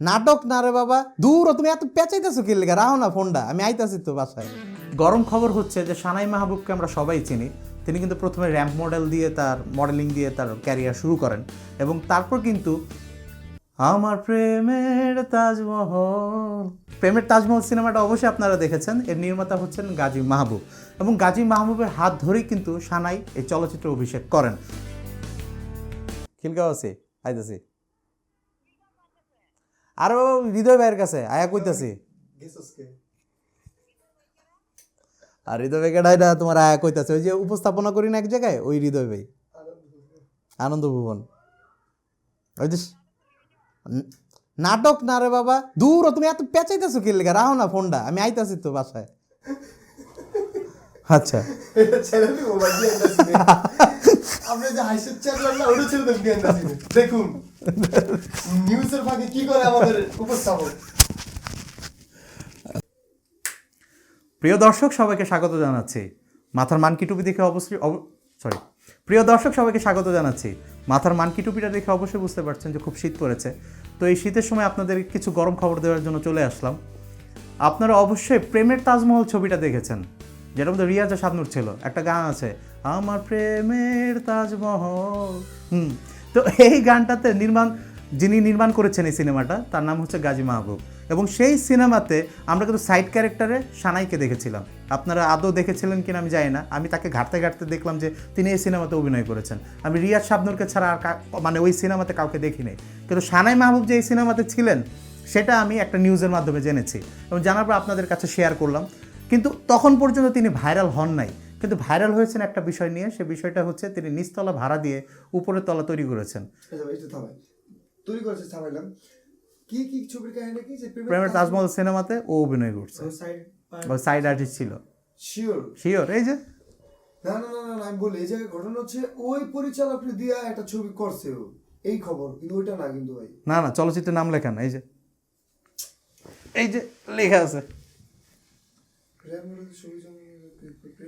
নাটক না রে বাবা? দূর, তুমি এত পেঁচাইতেছো কি লেগে? রাহো না ফোনটা, আমি আইতাছি তো বাসায়। গরম খবর হচ্ছে যে সানাই মাহবুবকে আমরা সবাই চিনি। তিনি কিন্তু প্রথমে র্যাম্প মডেল দিয়ে তার, মডেলিং দিয়ে তার ক্যারিয়ার শুরু করেন। এবং তারপর কিন্তু আমার প্রেমের তাজমহল। প্রেমের তাজমহল সিনেমাটা অবশ্যই আপনারা দেখেছেন। এর নির্মাতা হচ্ছেন গাজী মাহবুব। এবং গাজী মাহবুবের হাত ধরেই কিন্তু সানাই এই চলচ্চিত্রে অভিষেক করেন। খিলগাঁও আছে আইতাছি আরও হৃদয় ভাইয়ের কাছে আয়া কইতাছি। আর হৃদয় ভাই কেডাই না তোমার আয়া কইতাছে ওই যে উপস্থাপনা করি না এক জায়গায় ওই হৃদয় ভাই। আনন্দ ভুবন। ওই যে নাটক না রে বাবা দূর তুমি এত পেঁচাইতেছো কি লেগে? রাহো না ফোনটা আমি আইতাছি তো বাসায়। আচ্ছা। এটা আপনি যে ওটা ছেড়ে দেখুন। নিউজের ফাঁকে কি করে আমাদের উপস্থাপক? প্রিয় দর্শক, সবাইকে স্বাগত জানাচ্ছি। মাথার মানকি টুপি দেখে অবশ্যই সরি প্রিয় দর্শক, সবাইকে স্বাগত জানাচ্ছি। মাথার মানকি টুপিটা দেখে অবশ্যই বুঝতে পারছেন যে খুব শীত পড়েছে। তো এই শীতের সময় আপনাদের কিছু গরম খবর দেওয়ার জন্য চলে আসলাম। আপনারা অবশ্যই প্রেমের তাজমহল ছবিটা দেখেছেন, যেটা মধ্যে রিয়াজা শাবনুর ছিল। একটা গান আছে, আমার প্রেমের তাজমহল। হুম তো এই গানটাতে নির্মাণ, যিনি নির্মাণ করেছেন এই সিনেমাটা, তার নাম হচ্ছে গাজী মাহবুব। এবং সেই সিনেমাতে আমরা কিন্তু সাইড ক্যারেক্টারে সানাইকে দেখেছিলাম। আপনারা আদৌ দেখেছিলেন কিনা আমি জানি না। আমি তাকে ঘাটতে ঘাটতে দেখলাম যে তিনি এই সিনেমাতে অভিনয় করেছেন। আমি রিয়াজ শাবনুরকে ছাড়া আর মানে ওই সিনেমাতে কাউকে দেখিনি কিন্তু সানাই মাহবুব যে এই সিনেমাতে ছিলেন, সেটা আমি একটা নিউজের মাধ্যমে জেনেছি। এবং জানার পর আপনাদের কাছে শেয়ার করলাম। কিন্তু তখন পর্যন্ত তিনি ভাইরাল হন নাই। কিন্তু ভাইরাল হয়েছেন একটা বিষয় নিয়ে সে বিষয়টা হচ্ছে তিনি নিচতলা ভাড়া দিয়ে উপরের তলা তৈরি করেছেন। তৈরি করেছে থামাইলাম। কি কি ছবির কাহিনী কি? যে প্রেমের তাজমহল সিনেমাতে ও অভিনয় করছে। সাইড আর্টিস্ট ছিল। শিওর শিওর এই যে। না না না আমি বলি এই জায়গায় ঘটনা হচ্ছে ওই পরিচালক দিয়া একটা ছবি করছে ও। এই খবর কিন্তু ওইটা না কিন্তু ভাই। না না চলচ্চিত্রের নাম লেখা না এই যে। এই যে লেখা আছে।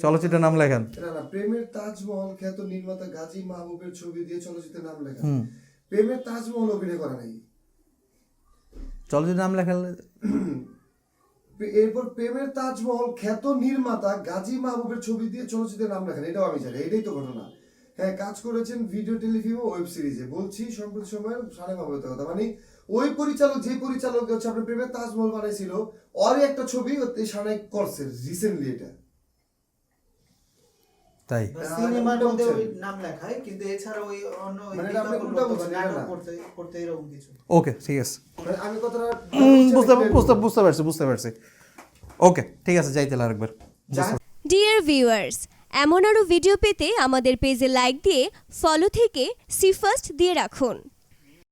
চলচ্চিত্রের নাম লেখান? না না প্রেমের তাজমহল খ্যাত নির্মাতা গাজী মাহবুবের ছবি দিয়ে চলচ্চিত্রের নাম লেখা প্রেমের তাজমহল অভিনয় করা নাই চলচ্চিত্রের নাম লেখা এরপর প্রেমের তাজমহল খ্যাত নির্মাতা গাজী মাহবুবের ছবি দিয়ে চলচ্চিত্রের নাম লেখেন। এটাও আমি জানি এটাই তো ঘটনা। হ্যাঁ কাজ করেছেন ভিডিও টেলিফিল্ম ওয়েব সিরিজে বলছি সম্প্রতি সময়ের সাড়ে মাহবুবের কথা। মানে ওই পরিচালক যে পরিচালক হচ্ছে আপনার প্রেমের তাজমহল বানাইছিল ওরই একটা ছবি সাড়ে করছে রিসেন্টলি এটা। তাই? সিনেমার মধ্যে ওই নাম লেখায় কিন্তু এছাড়া ওই অন্য ওই মানে করতে। করতে এরকম কিছু। ওকে ঠিক আছে। মানে আমি কথাটা হুম, বুঝতে বুঝতে বুঝতে পারছি বুঝতে পারছি। ওকে ঠিক আছে যাইতে আরেকবার। ডিয়ার ভিউয়ার্স এমন আরও ভিডিও পেতে আমাদের পেজে লাইক দিয়ে ফলো থেকে সি ফার্স্ট দিয়ে রাখুন।